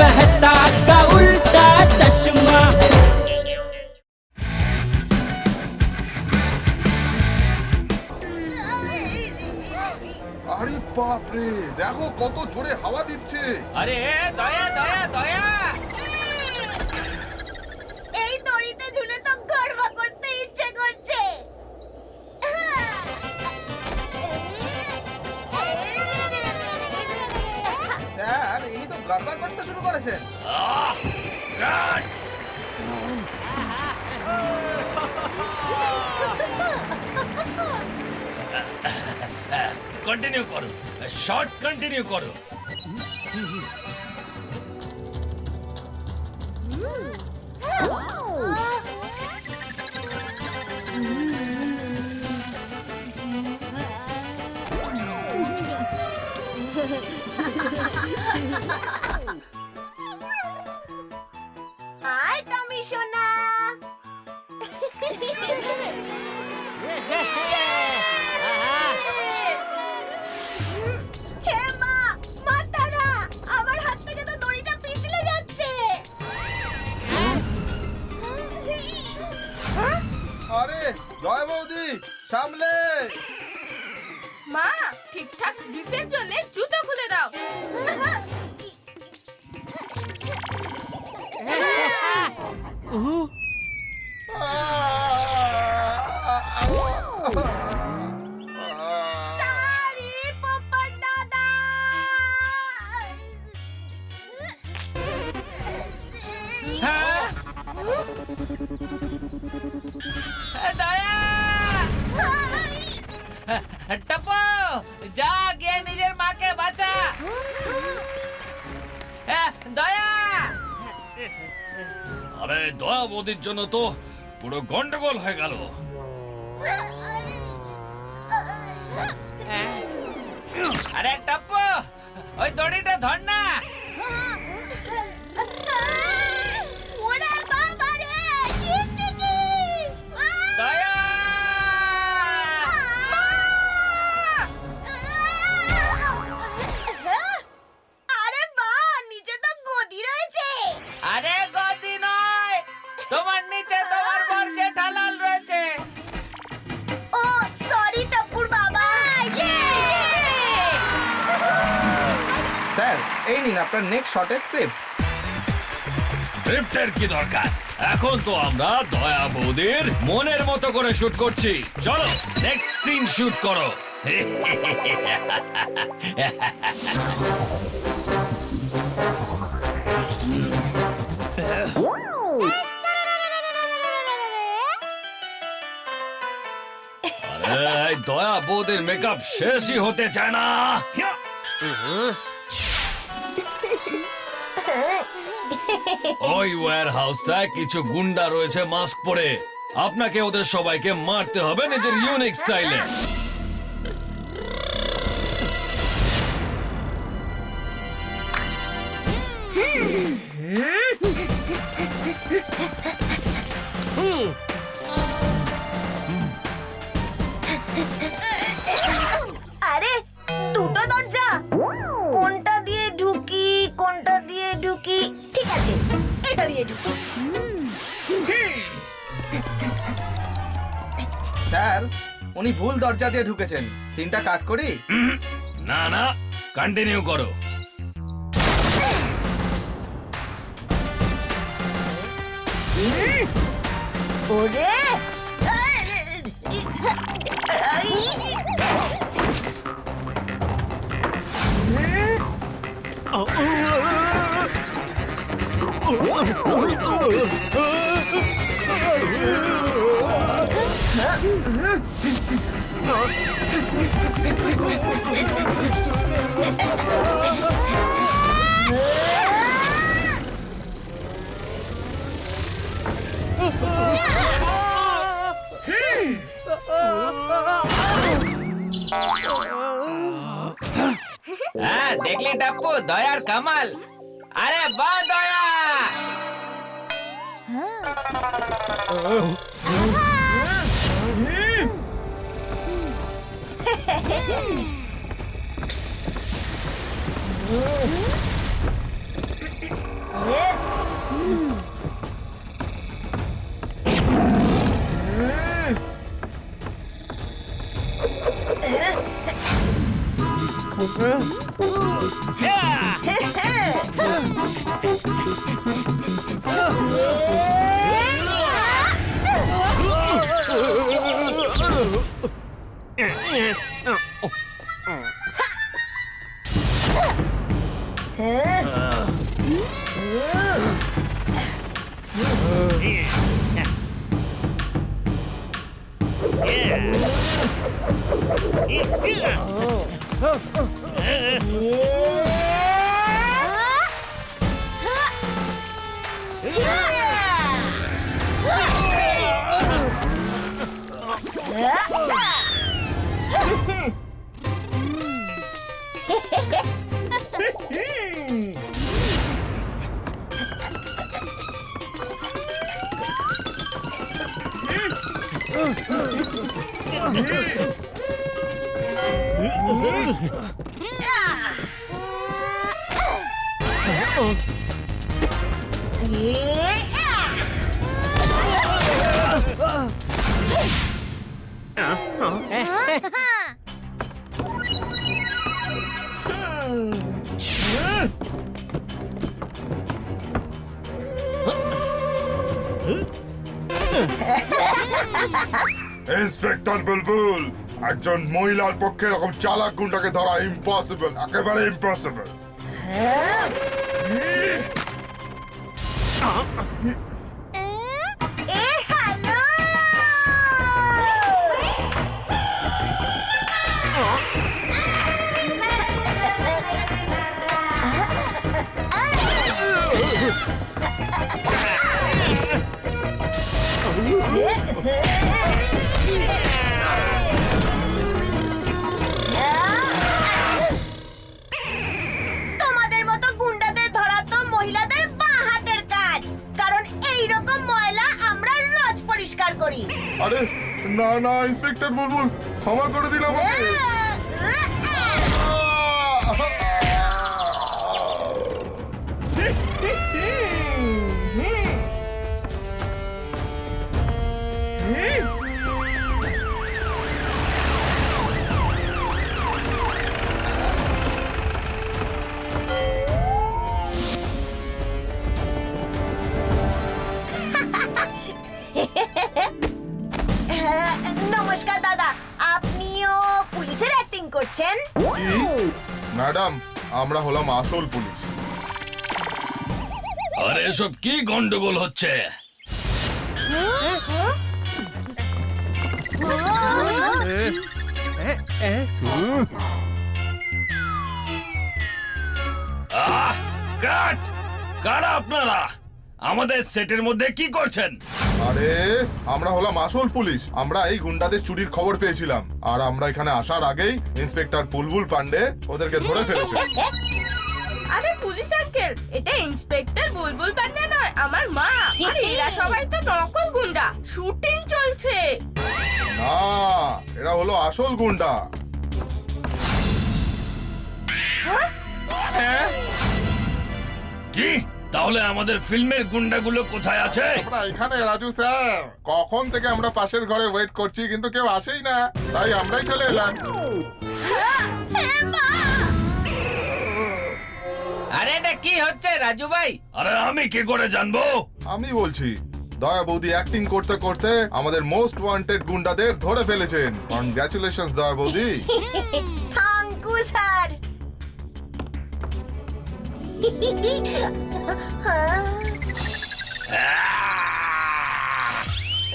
मेहता का उल्टा चश्मा আরে বাপ রে দেখো কত জোরে হাওয়া দিচ্ছে আরে দয়া দয়া দয়া করতে শুরু করেছেন কন্টিনিউ করো শর্ট কন্টিনিউ করো হাই হে মা আমার হাত থেকে তো দড়িটা পিছলে যাচ্ছে। আরে জয় বৌদি সামলে। মা ঠিকঠাক গ্রিপে চলে জুতো খুলে দাও। দয়া টপো যা গিয়ে নিজের মাকে বাঁচা। হ্যাঁ, দয়া। আরে দয়া বৌদির জন্য তো পুরো গন্ডগোল হয়ে গেল। আরে টপ্পু ওই দড়িটা ধর না। আপনার নেক্সট শর্টের স্ক্রিপ্ট স্ক্রিপ্টের কি দরকার? এখন তো আমরা দয়া বৌদির মনের মতো করে শুট করছি। চলো নেক্সট সিন শুট করো। দয়া বৌদির মেকআপ শেষই হতে চায় না। ওই ওয়্যার হাউসটায় কিছু গুন্ডা রয়েছে মাস্ক পরে। আপনাকে ওদের সবাইকে মারতে হবে নিজের ইউনিক স্টাইলে আরে স্যার উনি ভুল দরজা দিয়ে ঢুকেছেন। সিনটা কাট করি? না না কন্টিনিউ করো। ওরে! হ্যাঁ দেখলি টাপ্পু দয়ার কামাল আরে বা দয়া Huh? Ah. Ah. 으 inspector Bulbul একজন মহিলার পক্ষে এরকম চালাক গুন্ডাকে ধরা ইম্পসিবল একেবারে ইম্পসিবল এ হ্যালো না না ইন্সপেক্টর বুলবুল ক্ষমা করে দিন আমাকে। কি? ম্যাডাম আমরা হলাম আসল পুলিশ। আরে এসব কি গন্ডগোল হচ্ছে? আহ কাট! কারা আপনারা? আমাদের সেটের মধ্যে কি করছেন? আরে আমরা হলাম আসল পুলিশ। আমরা এই গুন্ডাদের চুরির খবর পেয়েছিলাম। আর আমরা এখানে আসার আগেই ইন্সপেক্টর বুলবুল পান্ডে ওদেরকে ধরে ফেলেছে। আরে পুলিশ আঙ্কেল এটা ইন্সপেক্টর বুলবুল পান্ডা নয় আমার মা। আর এরা সবাই তো নকল গুন্ডা। শুটিং চলছে। না এরা হলো আসল গুন্ডা। কি? তাহলে আমাদের ফিল্মের গুন্ডাগুলো কোথায় আছে? আমরা এখানে রাজু স্যার। কখন থেকে আমরা পাশের ঘরে ওয়েট করছি কিন্তু কেউ আসেই না। তাই আমরাই চলে এলাম। আরে এটা কি হচ্ছে রাজু ভাই? আরে আমি কি করে জানব? আমি বলছি দয়া বৌদি অ্যাক্টিং করতে করতে আমাদের মোস্ট ওয়ান্টেড গুন্ডাদের ধরে ফেলেছেন। কনগ্রাচুলেশন দয়া বৌদি। Thank you sir.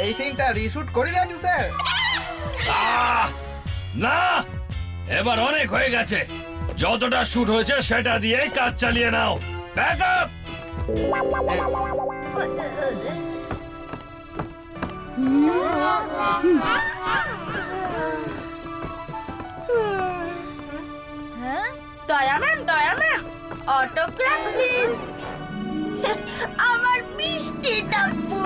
এই সিনটা রিশুট করি রাজু স্যার আহ! না! এবার অনেক হয়ে গেছে। যতটা শুট হয়েছে সেটা দিয়ে কাজ চালিয়ে নাও। ব্যাক আপ অটোগ্রাফ প্লিজ আমার মিষ্টি ডাব্বু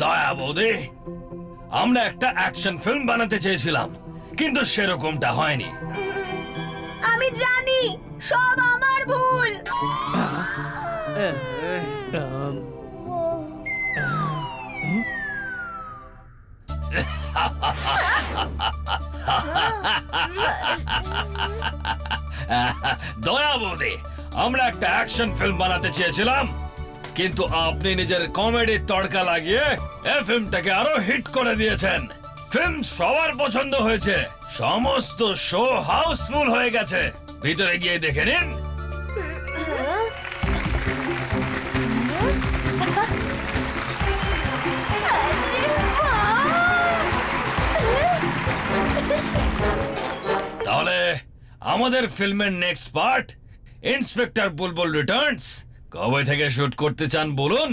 দয়া বৌদি আমরা একটা অ্যাকশন ফিল্ম বানাতে চেয়েছিলাম কিন্তু সেরকমটা হয়নি। আমি জানি সব আমার ভুল। দয়া আমরা একটা অ্যাকশন ফিল্ম বানাতে চেয়েছিলাম কিন্তু আপনি নিজের কমেডির তড়কা লাগিয়ে এই ফিল্মটাকে আরও হিট করে দিয়েছেন। ফিল্ম সবার পছন্দ হয়েছে। সমস্ত শো হাউসফুল হয়ে গেছে। ভিতরে গিয়ে দেখে নিন। তাহলে আমাদের ফিল্মের next part, inspector Bulbul returns. কবে থেকে শুট করতে চান বলুন।